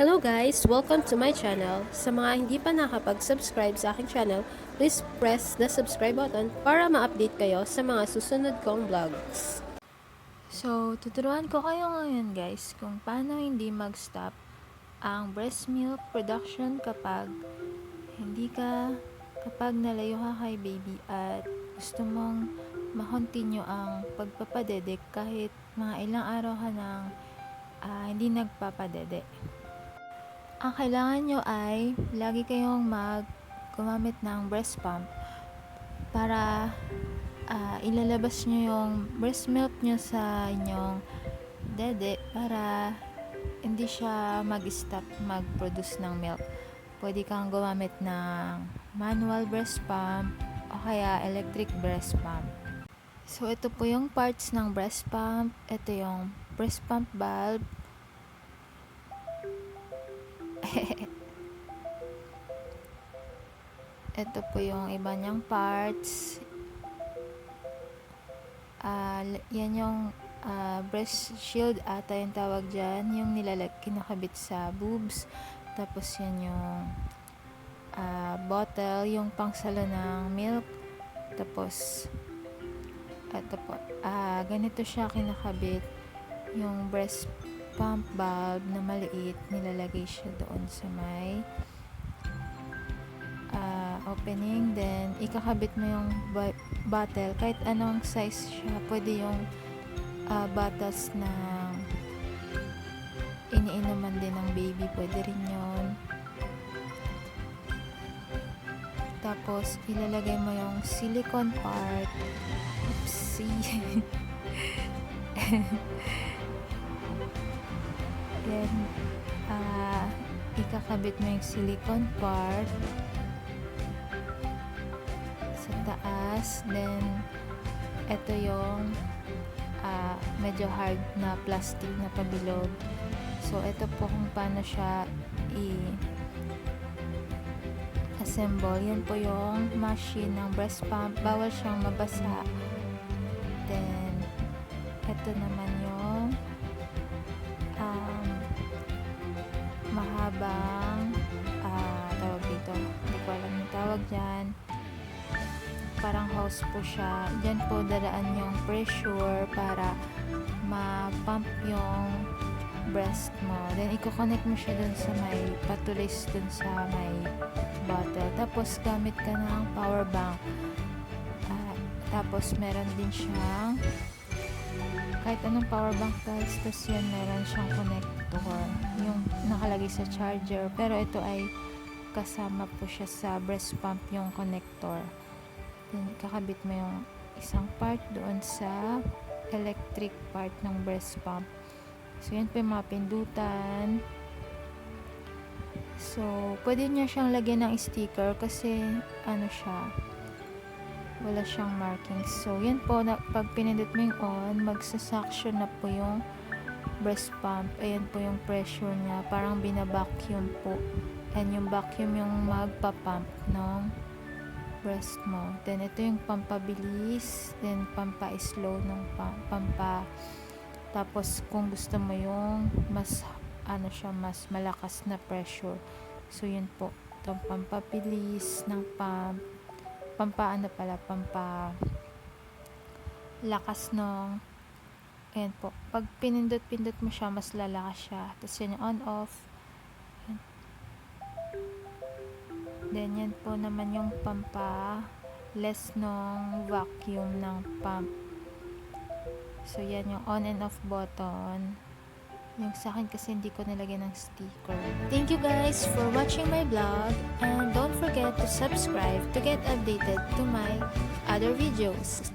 Hello guys! Welcome to my channel. Sa mga hindi pa nakapag-subscribe sa aking channel, please press the subscribe button para ma-update kayo sa mga susunod kong vlogs. So, tuturuan ko kayo ngayon guys kung paano hindi mag-stop ang breast milk production kapag hindi ka, kapag nalayo ka kay baby at gusto mong ma-continue ang pagpapadede kahit mga ilang araw ka nang ah, hindi nagpapadede. Ang kailangan nyo ay lagi kayong mag gumamit ng breast pump para ah, ilalabas nyo yung breast milk nyo sa inyong dede para hindi siya mag-stop mag-produce ng milk. Pwede kang gumamit ng manual breast pump o kaya electric breast pump. So, ito po yung parts ng breast pump. Ito yung breast pump valve. ito po yung iba niyang parts. L- yan yung ah, breast shield ata yung tawag dyan. Yung nilalag, kinakabit sa boobs. Tapos yan yung ah, bottle, yung pangsalo ng milk. Tapos, ito po, ah, ganito siya kinakabit. Yung breast pump valve na maliit, nilalagay siya doon sa may ah, opening. Then, ikakabit mo yung bottle. Kahit anong size siya, pwede yung ah, bottles na iniinuman din ng baby. Pwede rin yon Tapos, ilalagay mo yung silicone part. Oopsie. Then, ah, ikakabit mo yung silicone part sa taas. Then, ito yung ah, medyo hard na plastic na pabilog. So, ito po kung paano siya i- assemble. Yan po yung machine ng breast pump. Bawal siyang mabasa. Then, ito naman yung mahabang ah, tawag dito. Hindi ko alam yung tawag dyan. Parang hose po siya. Diyan po daraan yung pressure para ma-pump yung breast mo. Then, i-connect mo siya dun sa may patulis dun sa may bottle. Tapos, gamit ka ng power bank. Ah, tapos, meron din siyang kahit anong power bank guys, tapos yan meron siyang connector. Yung nakalagay sa charger. Pero ito ay kasama po siya sa breast pump yung connector. Then kakabit mo yung isang part doon sa electric part ng breast pump. So yan po yung mga pindutan. So pwede niya siyang lagyan ng sticker kasi ano siya wala siyang markings. So, yan po, na, pag pinindot mo yung on, magsa-suction na po yung breast pump. Ayan po yung pressure niya. Parang binabacuum po. And yung vacuum yung magpa-pump ng breast mo. Then, ito yung pampabilis. Then, pampa-slow ng pam- pampa. Tapos, kung gusto mo yung mas, ano siya, mas malakas na pressure. So, yun po. Itong pampabilis ng pump pampa ano pala, pampa lakas nung ayan po, pag pinindot-pindot mo siya, mas lalakas siya. Tapos yung on-off. Then yan po naman yung pampa less nung vacuum ng pump. So yan yung on and off button. Yung sa akin kasi hindi ko nilagyan ng sticker. Thank you guys for watching my vlog and don't forget to subscribe to get updated to my other videos.